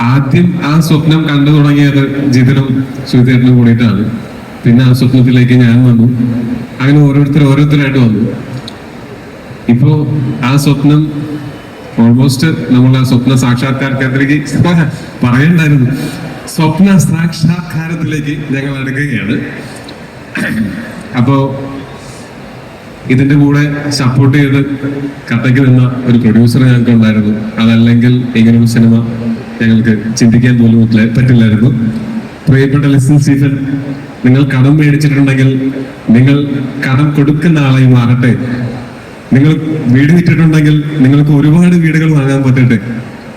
ആദ്യം ആ സ്വപ്നം കണ്ടു തുടങ്ങിയത് ജിതിനും ശ്രുതിയേട്ടനും കൂടിയിട്ടാണ്. പിന്നെ ആ സ്വപ്നത്തിലേക്ക് ഞാൻ വന്നു. അങ്ങനെ ഓരോരുത്തർ ഓരോരുത്തരായിട്ട് വന്നു. ഇപ്പോ ആ സ്വപ്നം ഓൾമോസ്റ്റ് നമ്മൾ ആ സ്വപ്ന സാക്ഷാത്കാരത്തിലേക്ക് പറയണ്ടായിരുന്നു. സ്വപ്ന സാക്ഷാത്കാരത്തിലേക്ക് ഞങ്ങൾ അടുക്കുകയാണ്. അപ്പോ ഇതിന്റെ കൂടെ സപ്പോർട്ട് ചെയ്ത് കഥയ്ക്ക് നിന്ന ഒരു പ്രൊഡ്യൂസർ ഞങ്ങൾക്ക് ഉണ്ടായിരുന്നു അതല്ലെങ്കിൽ ഇങ്ങനൊരു സിനിമ ഞങ്ങൾക്ക് ചിന്തിക്കാൻ പോലും പറ്റില്ലായിരുന്നു. പ്രിയപ്പെട്ട ലിസൺ സീസൺ നിങ്ങൾ കടം മേടിച്ചിട്ടുണ്ടെങ്കിൽ നിങ്ങൾ കടം കൊടുക്കുന്ന ആളായി മാറട്ടെ. നിങ്ങൾ വീട് വിറ്റിട്ടുണ്ടെങ്കിൽ നിങ്ങൾക്ക് ഒരുപാട് വീടുകൾ വാങ്ങാൻ പറ്റട്ടെ.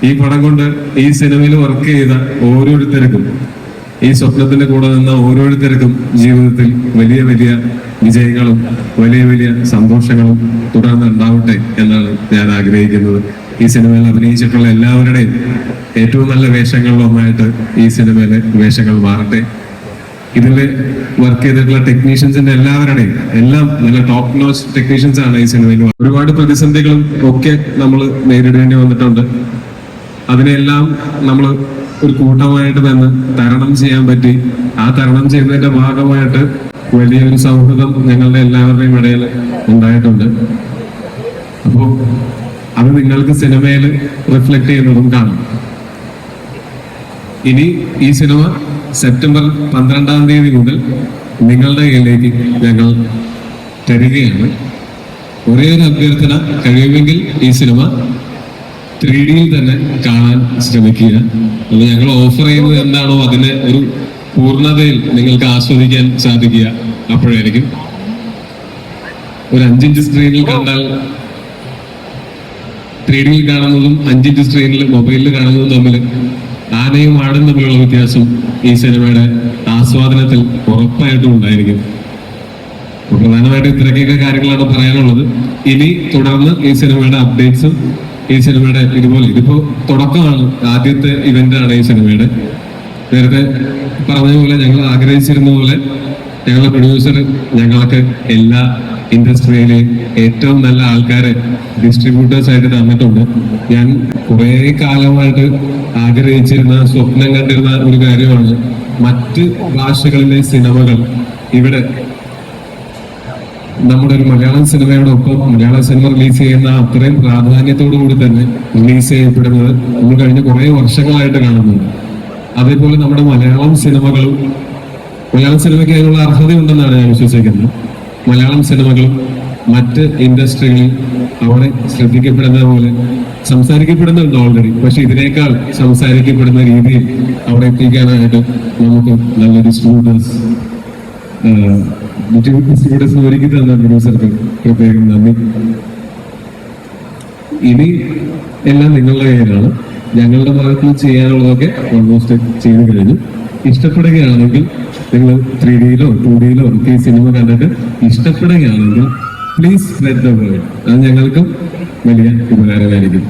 ഈ പടം കൊണ്ട് ഈ സിനിമയിൽ വർക്ക് ചെയ്ത ഓരോരുത്തർക്കും ഈ സ്വപ്നത്തിന്റെ കൂടെ നിന്ന ഓരോരുത്തർക്കും ജീവിതത്തിൽ വലിയ വലിയ വിജയങ്ങളും വലിയ വലിയ സന്തോഷങ്ങളും തുടർന്ന് ഉണ്ടാവട്ടെ എന്നാണ് ഞാൻ ആഗ്രഹിക്കുന്നത്. ഈ സിനിമയിൽ അഭിനയിച്ചിട്ടുള്ള എല്ലാവരുടെയും ഏറ്റവും നല്ല വേഷങ്ങളിൽ ഒന്നായിട്ട് ഈ സിനിമയിലെ വേഷങ്ങൾ മാറട്ടെ. ഇതിൽ വർക്ക് ചെയ്തിട്ടുള്ള ടെക്നീഷ്യൻസിന്റെ എല്ലാവരുടെയും എല്ലാം നല്ല ടോപ്പ് നോച്ച് ടെക്നീഷ്യൻസ് ആണ് ഈ സിനിമയിൽ ഒരുപാട് പ്രതിസന്ധികളും ഒക്കെ നമ്മൾ നേരിടേണ്ടി വന്നിട്ടുണ്ട്. അതിനെല്ലാം നമ്മൾ ഒരു കൂട്ടമായിട്ട് തന്നെ തരണം ചെയ്യാൻ പറ്റി. ആ തരണം ചെയ്യുന്നതിന്റെ ഭാഗമായിട്ട് വലിയൊരു സൗഹൃദം ഞങ്ങളുടെ എല്ലാവരുടെയും ഇടയിൽ ഉണ്ടായിട്ടുണ്ട്. അപ്പോൾ അത് നിങ്ങൾക്ക് സിനിമയിൽ റിഫ്ലക്ട് ചെയ്യുന്നതും കാണാം. ഇനി ഈ സിനിമ സെപ്റ്റംബർ പന്ത്രണ്ടാം തീയതി മുതൽ നിങ്ങളുടെ കയ്യിലേക്ക് ഞങ്ങൾ തരികയാണ്. ഒരേ ഒരു അഭ്യർത്ഥന കഴിയുമെങ്കിൽ ഈ സിനിമ ത്രീ ഡിയിൽ തന്നെ കാണാൻ ശ്രമിക്കുക. ഞങ്ങൾ ഓഫർ ചെയ്യുന്നത് എന്താണോ അതിന് ഒരു പൂർണതയിൽ നിങ്ങൾക്ക് ആസ്വദിക്കാൻ സാധിക്കുക അപ്പോഴായിരിക്കും. ഒരു അഞ്ചിഞ്ച് സ്ക്രീനിൽ കണ്ടാൽ ത്രീ ഡിയിൽ കാണുന്നതും അഞ്ചിഞ്ച് സ്ക്രീനിൽ മൊബൈലിൽ കാണുന്നതും തമ്മിൽ ആനയും ആടും തമ്മിലുള്ള വ്യത്യാസം ഈ സിനിമയുടെ ആസ്വാദനത്തിൽ ഉറപ്പായിട്ടും ഉണ്ടായിരിക്കും. പ്രധാനമായിട്ടും ഇത്രയൊക്കെ കാര്യങ്ങളാണ് പറയാനുള്ളത്. ഇനി തുടർന്ന് ഈ സിനിമയുടെ അപ്ഡേറ്റ്സും ഈ സിനിമയുടെ ഇതുപോലെ ഇതിപ്പോ തുടക്കമാണ്. ആദ്യത്തെ ഇവന്റ് ആണ് ഈ സിനിമയുടെ. നേരത്തെ പറഞ്ഞ പോലെ ഞങ്ങൾ ആഗ്രഹിച്ചിരുന്ന പോലെ ഞങ്ങളുടെ പ്രൊഡ്യൂസർ ഞങ്ങൾക്ക് എല്ലാ ഇൻഡസ്ട്രിയിലെ ഏറ്റവും നല്ല ആൾക്കാരെ ഡിസ്ട്രിബ്യൂട്ടേഴ്സ് ആയിട്ട് തന്നിട്ടുണ്ട്. ഞാൻ കുറേ കാലമായിട്ട് ആഗ്രഹിച്ചിരുന്ന സ്വപ്നം കണ്ടിരുന്ന ഒരു കാര്യമാണ് മറ്റ് ഭാഷകളിലെ സിനിമകൾ. ഇവിടെ നമ്മുടെ ഒരു മലയാളം സിനിമയോടൊപ്പം മലയാള സിനിമ റിലീസ് ചെയ്യുന്ന അത്രയും പ്രാധാന്യത്തോടു കൂടി തന്നെ റിലീസ് ചെയ്യപ്പെടുന്നത് നമ്മൾ കഴിഞ്ഞ കുറേ വർഷങ്ങളായിട്ട് കാണുന്നുണ്ട്. അതേപോലെ നമ്മുടെ മലയാളം സിനിമകളും മലയാളം സിനിമയ്ക്ക് അതിനുള്ള അർഹതയുണ്ടെന്നാണ് ഞാൻ വിശ്വസിക്കുന്നത്. മലയാളം സിനിമകളും മറ്റ് ഇൻഡസ്ട്രികളിൽ അവിടെ ശ്രദ്ധിക്കപ്പെടുന്ന പോലെ സംസാരിക്കപ്പെടുന്നുണ്ട് ഓൾറെഡി പക്ഷെ ഇതിനേക്കാൾ സംസാരിക്കപ്പെടുന്ന രീതിയിൽ അവിടെ എത്തിക്കാനായിട്ട് നമുക്ക് നല്ല ഡിസ്ട്രിബ്യൂട്ടേഴ്സ് ഡിസ്ട്രിബ്യൂട്ടേഴ്സ് ഒരുക്കി തന്ന പ്രൊഡ്യൂസർക്ക് പ്രത്യേകം നന്ദി. ഇനി എല്ലാം നിങ്ങളുടെ കയ്യിലാണ്. ഞങ്ങളുടെ ഭാഗത്ത് ചെയ്യാനുള്ളതൊക്കെ ഓൾമോസ്റ്റ് ചെയ്തു കഴിഞ്ഞു. ഇഷ്ടപ്പെടുകയാണെങ്കിൽ നിങ്ങൾ ത്രീ ഡിയിലോ ടു ഡിയിലോ ഒക്കെ സിനിമ കണ്ടിട്ട് ഇഷ്ടപ്പെടുകയാണെങ്കിൽ പ്ലീസ് സ്പ്രെഡ് ദ വേർഡ് അത് ഞങ്ങൾക്കും വലിയ ഉപകാരമായിരിക്കും.